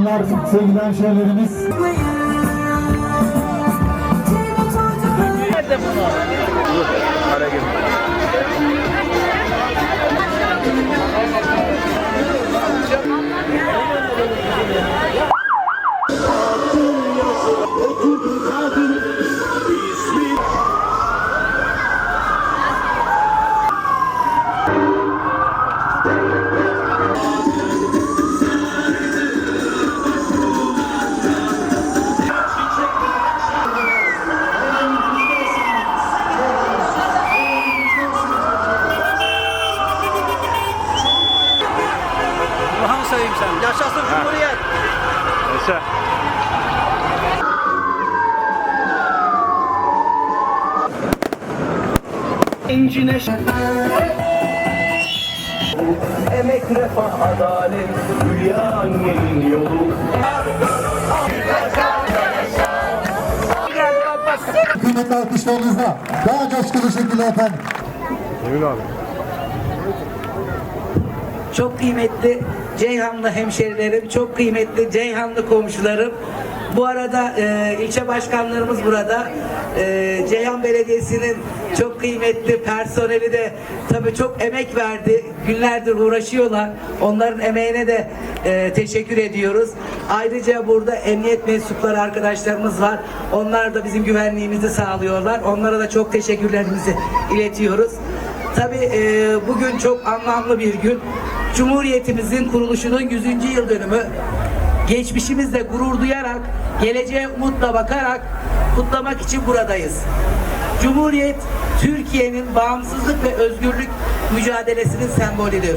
Hanımlar, sevgili hemşehrilerimiz. Burhan sayayım sen. Yaşasın Cumhuriyet. Yaşa. İncine Emek, refah, adalet, hülya annenin yolu. Kıymetli alkışlarınızla daha coşkulu şekilde efendim. Emin abi. Çok kıymetli Ceyhanlı hemşerilerim, çok kıymetli Ceyhanlı komşularım. Bu arada e, ilçe başkanlarımız burada. E, Ceyhan Belediyesi'nin çok kıymetli personeli de tabii çok emek verdi. Günlerdir uğraşıyorlar. Onların emeğine de e, teşekkür ediyoruz. Ayrıca burada emniyet mensupları arkadaşlarımız var. Onlar da bizim güvenliğimizi sağlıyorlar. Onlara da çok teşekkürlerimizi iletiyoruz. Tabii e, bugün çok anlamlı bir gün. Cumhuriyetimizin kuruluşunun 100. yıl dönümü. Geçmişimizle gurur duyarak, geleceğe umutla bakarak kutlamak için buradayız. Cumhuriyet, Türkiye'nin bağımsızlık ve özgürlük mücadelesinin sembolüdür.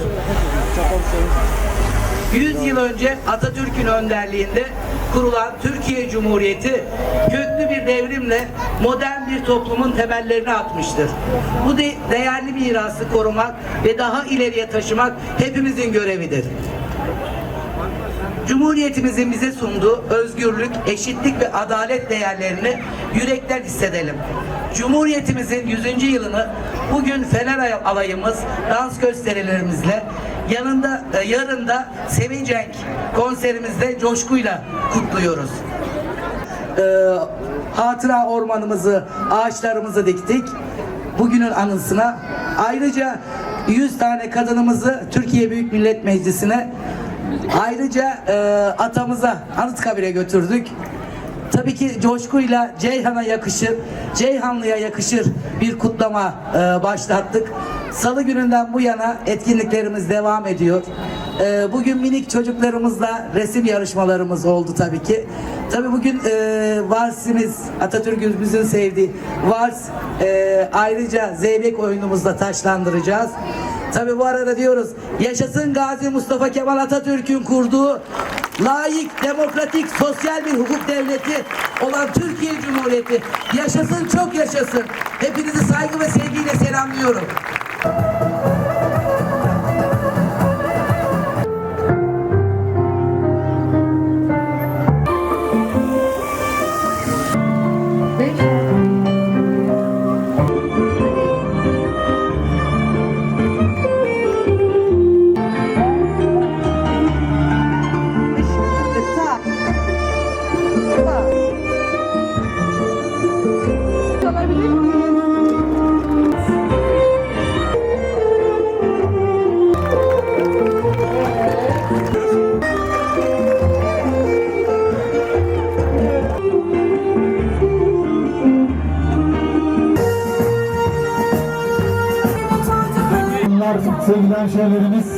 100 yıl önce Atatürk'ün önderliğinde kurulan Türkiye Cumhuriyeti köklü bir devrimle modern bir toplumun temellerini atmıştır. Bu de değerli mirası korumak ve daha ileriye taşımak hepimizin görevidir. Cumhuriyetimizin bize sunduğu özgürlük, eşitlik ve adalet değerlerini yürekten hissedelim. Cumhuriyetimizin 100. yılını bugün Fener alayımız, dans gösterilerimizle, yanında e, yarın da Sevincenk konserimizde coşkuyla kutluyoruz. Ee, hatıra ormanımızı, ağaçlarımızı diktik. Bugünün anısına. Ayrıca 100 tane kadınımızı Türkiye Büyük Millet Meclisi'ne Ayrıca e, atamıza Anıtkabir'e götürdük. Tabii ki coşkuyla Ceyhan'a yakışır, Ceyhanlı'ya yakışır bir kutlama e, başlattık. Salı gününden bu yana etkinliklerimiz devam ediyor. E, bugün minik çocuklarımızla resim yarışmalarımız oldu tabii ki. Tabii bugün e, varsimiz, Atatürk'ümüzün sevdiği vars, e, ayrıca zeybek oyunumuzla taşlandıracağız. Tabii bu arada diyoruz yaşasın Gazi Mustafa Kemal Atatürk'ün kurduğu layık, demokratik, sosyal bir hukuk devleti olan Türkiye Cumhuriyeti. Yaşasın, çok yaşasın. Hepinizi saygı ve sevgiyle selamlıyorum. Sevgili hemşehrilerimiz.